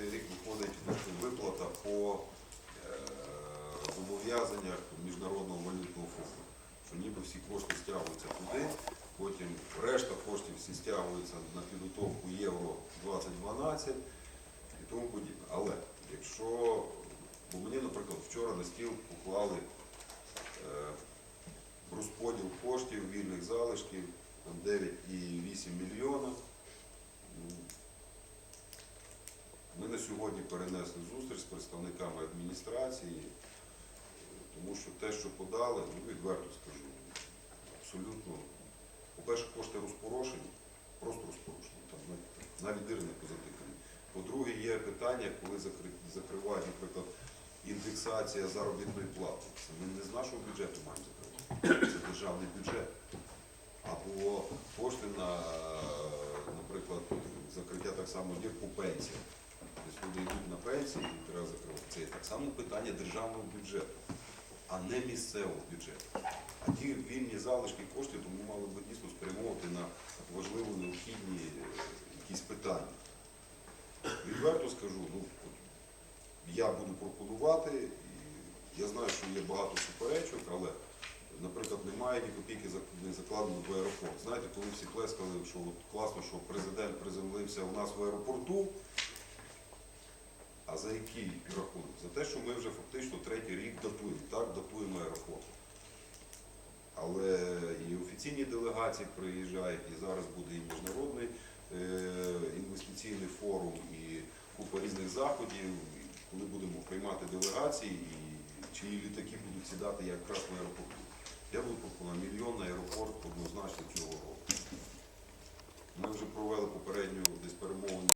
цей рік виходить виплата по е, зобов'язаннях Міжнародного валютного фонду. Що ніби всі кошти стягуються туди, потім решта коштів всі стягуються на підготовку Євро 2012 і тому подібне. Але якщо, бо мені, наприклад, вчора на стіл поклали е, розподіл коштів, вільних залишків, 9,8 мільйона. Ну, Ми на сьогодні перенесли зустріч з представниками адміністрації, тому що те, що подали, ну відверто скажу, абсолютно, по-перше, кошти розпорошені, просто розпорошені, там навіть- дири не позатикані. По-друге, є питання, коли закри- закривають, наприклад, індексація заробітної плати. Це ми не з нашого бюджету маємо закривати, це державний бюджет. Або кошти на, наприклад, закриття так само дір по пенсіях. Пенсії і. Це так само питання державного бюджету, а не місцевого бюджету. А ті вільні залишки коштів тому мали би дійсно спрямовувати на важливо необхідні е, якісь питання. Відверто скажу, ну, я буду пропонувати, і я знаю, що є багато суперечок, але, наприклад, немає ні копійки не закладено в аеропорт. Знаєте, коли всі плескали, що от класно, що президент приземлився у нас в аеропорту, за який рахунок? За те, що ми вже фактично третій рік датуємо, так, датуємо аеропорт. Але і офіційні делегації приїжджають, і зараз буде і міжнародний е, інвестиційний форум, і купа різних заходів, коли будемо приймати делегації, і чиї літаки будуть сідати якраз в аеропорту. Я буду пропонувати мільйон аеропорт однозначно цього року. Ми вже провели попередню десь перемовину